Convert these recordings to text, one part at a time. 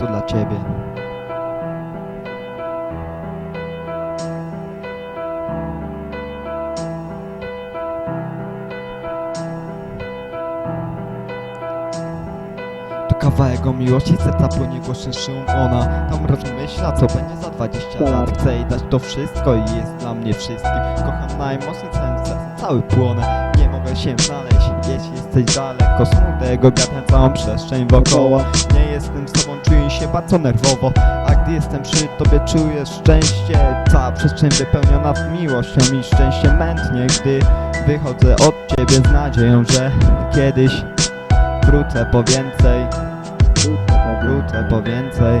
to dla ciebie. To kawałek o miłości, serca płonie głośny szum. Ona tam rozmyśla, co będzie za 20 lat. Chcę jej dać to wszystko i jest dla mnie wszystkim. Kocham najmocniej całym sercem, cały płonę się znaleźć, jeśli jesteś daleko. Smutek ogarnia całą przestrzeń wokoło. Nie jestem z tobą, czuję się bardzo nerwowo. A gdy jestem przy tobie, czuję szczęście. Cała przestrzeń wypełniona miłością i szczęście mętnie. Gdy wychodzę od ciebie z nadzieją, że kiedyś wrócę po więcej. Wrócę po więcej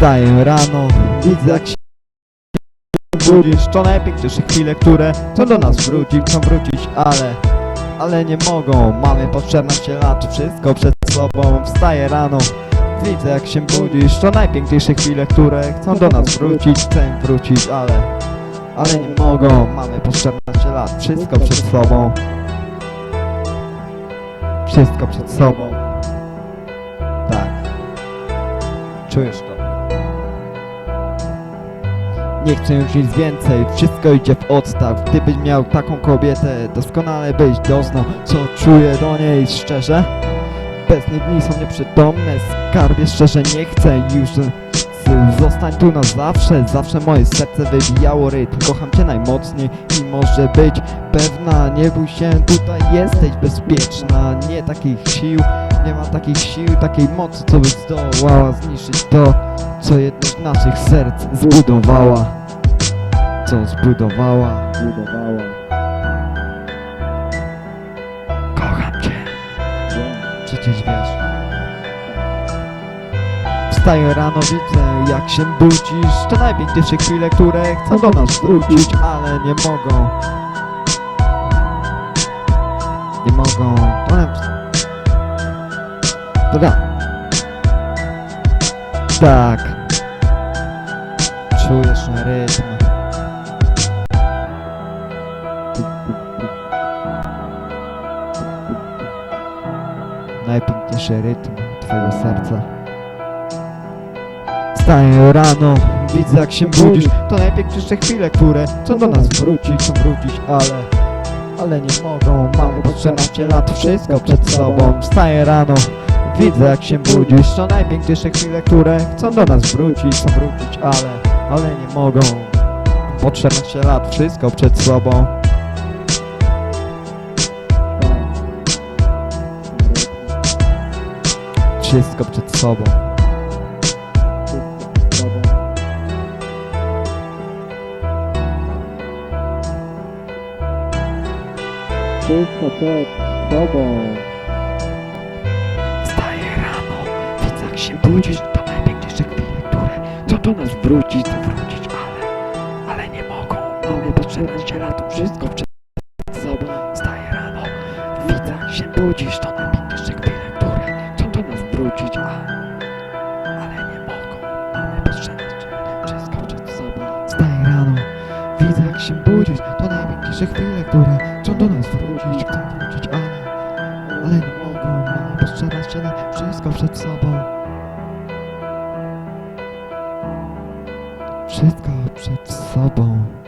Wstaję rano, widzę jak się budzisz To najpiękniejsze chwile, które chcą do nas wrócić Chcą wrócić, ale, ale nie mogą. Mamy po 14 lat, wszystko przed sobą. Wstaję rano, widzę jak się budzisz. To najpiękniejsze chwile, które chcą do nas wrócić Chcę wrócić, ale, ale nie mogą. Mamy po 14 lat, wszystko przed sobą. Wszystko przed sobą. Tak. Czujesz to nie chcę już nic więcej, wszystko idzie w odstaw Gdybyś miał taką kobietę, doskonale byś doznał Co czuję do niej szczerze? Bez niej dni są nieprzytomne Skarbie szczerze nie chcę już Zostań tu na zawsze, zawsze moje serce wybijało rytm. Kocham cię najmocniej i może być pewna. Nie bój się, tutaj jesteś bezpieczna. Nie takich sił, nie ma takich sił, takiej mocy Co by zdołała zniszczyć to Co jedno z naszych serc zbudowała. Co zbudowała. Budowała. Kocham cię. Przecież wiesz? Wstaję rano, widzę jak się budzisz. To najpiękniejsze chwile, które chcą do nas wrócić Ale nie mogą. Nie mogą. To Dobra. Tak. Czujesz rytm. Najpiękniejszy rytm twojego serca. Wstaję rano, widzę jak się budzisz. To najpiękniejsze chwile, które chcą do nas wrócić Chcą wrócić, ale Ale nie mogą, mamy po 14 lat Wszystko przed sobą. Wstaję rano, widzę jak się budzisz To najpiękniejsze chwile, które chcą do nas wrócić Chcą wrócić, ale Ale nie mogą. Po 14 lat, wszystko przed sobą. Wszystko przed sobą. Wszystko przed tobą. Się budzisz To najpiękniejsze chwile, które chcą do nas wrócić, wrócić, ale Ale nie mogą, mamy po 14 lat Wszystko przed sobą Wstaję rano, widzę się budzisz To najpiękniejsze chwile, które chcą do nas wrócić, ale Ale nie mogą, mamy po 14 lat Wszystko przed sobą Wstaję rano, widzę jak się budzisz To najpiękniejsze chwile, które chcą do nas wrócić wrócić, ale ale nie mogą, mamy po 14 lat, wszystko przed sobą. Wszystko przed sobą.